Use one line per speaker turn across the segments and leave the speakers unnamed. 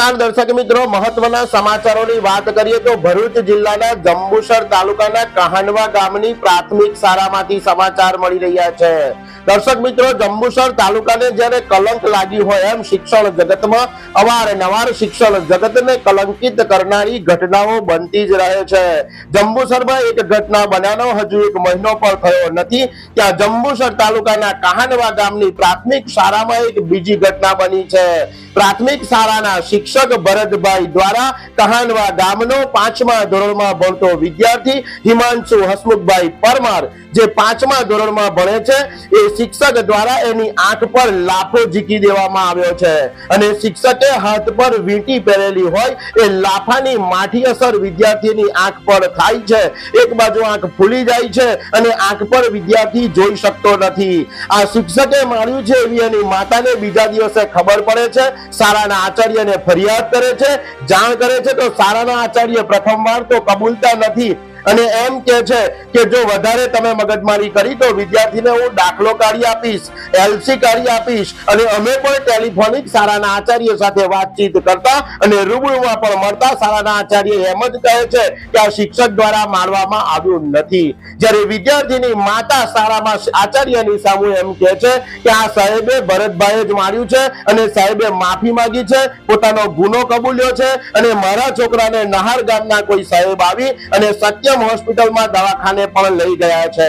નમસ્કાર દર્શક મિત્રો, મહત્વના સમાચારોની વાત કરીએ તો ભરૂચ જિલ્લાના જંબુસર તાલુકાના કહાનવા ગામની પ્રાથમિક શાળામાંથી સમાચાર મળી રહ્યા છે. દર્શક મિત્રો, જંબુસર તાલુકાને જ્યારે કલંક લાગ્યું હોય એમ શિક્ષણ જગતમાં અવારનવાર શિક્ષણ જગતને કલંકિત કરનારી ઘટનાઓ બનતી જ રહે છે. જંબુસરમાં એક ઘટના બન્યાનો હજુ એક મહિનો પણ થયો નથી. ત્યાં જંબુસર તાલુકાના કહાનવા ગામની પ્રાથમિક શાળામાં એક બીજી ઘટના બની છે. પ્રાથમિક શાળાના શિક્ષક ભરતભાઈ દ્વારા કહાનવા ગામનો પાંચમા ધોરણમાં ભણતો વિદ્યાર્થી હિમાંશુ હસમુખભાઈ પરમાર, જે પાંચમા ધોરણમાં ભણે છે, એ શિક્ષક દ્વારા એની આંખ પર લાફો ઝીકી દેવામાં આવ્યો છે. અને શિક્ષકે હાથ પર વીંટી પહેરેલી હોય, એ લાફાની માઠી અસર વિદ્યાર્થીની આંખ પર થાય છે. એક બાજુ આંખ ફૂલી જાય છે અને આંખ પર વિદ્યાર્થી જોઈ શકતો નથી. આ શિક્ષકે માર્યું છે એવી એની માતાને બીજા દિવસે ખબર પડે છે. શાળાના આચાર્યને ફરિયાદ કરે છે જાણ કરે છે તો શાળાના આચાર્ય પ્રથમવાર તો કબૂલતા નથી. અને એમ કે છે કે જો વધારે તમે મગજમારી કરી, તો વિદ્યાર્થીને હું દાખલો કાઢી આપીશ એલસી કાઢી આપીશ અને અમે પણ ટેલિફોનિક શાળાના આચાર્ય સાથે વાતચીત કરતા અને રૂબરૂમાં પણ મળતા શાળાના આચાર્ય એમ જ કહે છે કે આ શિક્ષક દ્વારા મારવામાં આવ્યું નથી. જ્યારે વિદ્યાર્થીની માતા શાળામાં આચાર્યની સામે એમ કહે છે કે આ સાહેબે ભરતભાઈએ જ માર્યું છે અને સાહેબે માફી માંગી છે, પોતાનો ગુનો કબૂલ્યો છે અને મારા છોકરાને નહાર ગામના કોઈ સાહેબ આવી અને સત્યમ હોસ્પિટલમાં દવાખાને પણ લઈ ગયા છે.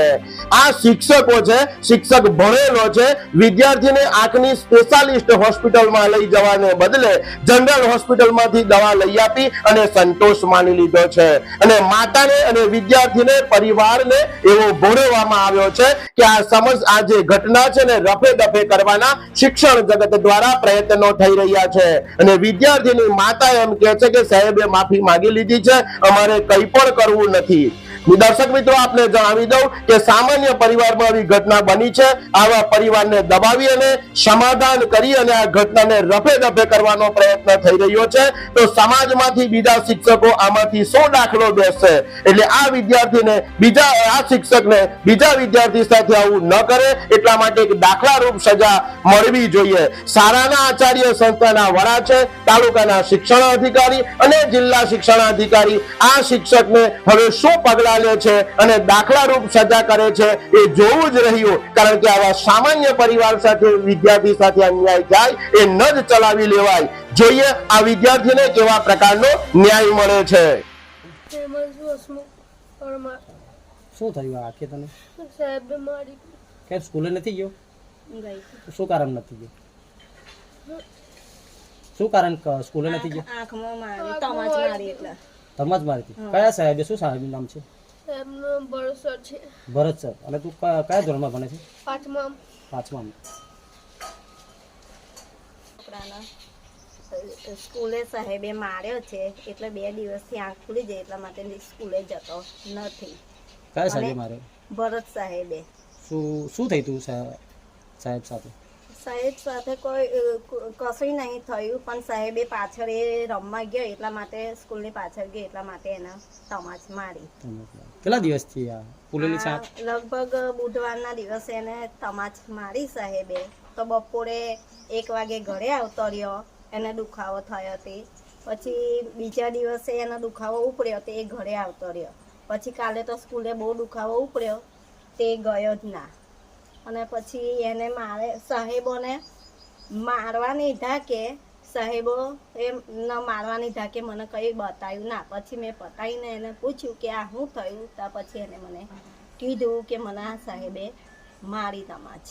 આ શિક્ષકો છે, શિક્ષક ભણેલો છે, વિદ્યાર્થીને આંખની સ્પેશિયાલિસ્ટ હોસ્પિટલમાં લઈ જવાને બદલે જનરલ હોસ્પિટલમાંથી દવા લઈ આપી અને સંતોષ માની લીધો છે. અને માતાને અને વિદ્યાર્થીને પરિવારને એવો ભોળવવામાં આવ્યો છે કે આ સમજ આ જે ઘટના છે ને રફે દફે કરવાના શિક્ષણ જગત દ્વારા પ્રયત્નો થઈ રહ્યા છે. અને વિદ્યાર્થીની માતા એમ કહે છે કે સાહેબે માફી માંગી લીધી છે, અમારે કંઈ પણ કરવું નથી. kid. દર્શક મિત્રો આપને જણાવી દઉં કે સામાન્ય પરિવારમાં આવી ઘટના બની છે. આવા પરિવારને દબાવી અને સમાધાન કરી અને આ ઘટનાને રફે દફે કરવાનો પ્રયત્ન થઈ રહ્યો છે. તો સમાજમાંથી બીજા શિક્ષકો આમાંથી સો દાખલો બેસશે? એટલે આ વિદ્યાર્થીને બીજા, આ શિક્ષકને બીજા વિદ્યાર્થી સાથે આવું ન કરે. એટલા માટે એક દાખલારૂપ સજા મળવી જોઈએ. શાળાના આચાર્ય સંસ્થાના વડા છે, તાલુકાના શિક્ષણ અધિકારી અને જિલ્લા શિક્ષણ અધિકારી આ શિક્ષકને હવે શું પગલા લે છે અને દાખલારૂપ સજા કરે છે એ જોવું જ રહ્યું. કારણ કે આવા સામાન્ય પરિવાર સાથે વિદ્યાર્થી સાથે અન્યાય થાય એ ન જ ચલાવી લેવાય. જોઈએ આ વિદ્યાર્થીને કેવા પ્રકારનો ન્યાય મળે છે.
શું થયું આ આખે તને?
સાહેબ મારી
કે સ્કૂલે નથી ગયો?
ગઈ.
શું કારણ નથી ગયો? શું કારણ સ્કૂલે નથી ગયો?
આંખમાં મારી તમાચ મારી એટલે.
ધર્મજ મારી હતી. કયા સાહેબે શું સાહેબનું નામ છે?
છે.
ભરત સર અને તું કયા ધોરણમાં ભણે છે?
પાંચમા
પાંચમા
છોકરાના સ્કૂલે સાહેબે માર્યો છે એટલે બે દિવસથી આંખ ખુલી જાય એટલા માટે સ્કૂલે જતો નથી.
કયા સાહેબે માર્યો?
ભરત સાહેબે.
શું શું થયું તું સાહેબ સાથે?
સાહેબ સાથે કોઈ કશું નહીં થયું પણ સાહેબે પાછળ એ રમવા ગયો એટલા માટે સ્કૂલની પાછળ ગયો એટલા માટે એને તમાચ મારી.
કેટલા દિવસથી આ ફૂલેલી
લગભગ બુધવારના દિવસે એને તમાચ મારી સાહેબે. તો બપોરે એક વાગે ઘરે આવતો રહ્યો એને દુખાવો થયો હતી પછી બીજા દિવસે એનો દુખાવો ઉપડ્યો તે એ ઘરે આવતો રહ્યો. પછી કાલે તો સ્કૂલે બહુ દુખાવો ઉપડ્યો તે ગયો જ ના. અને પછી એને મારે સાહેબોને મારવાની ધાકે સાહેબો એમ ન મારવાની ધાકે મને કંઈ બતાવ્યું ના. પછી મેં પતાવીને એને પૂછ્યું કે આ શું થયું? ત્યાં પછી એને મને કીધું કે મને આ સાહેબે મારી તમાચ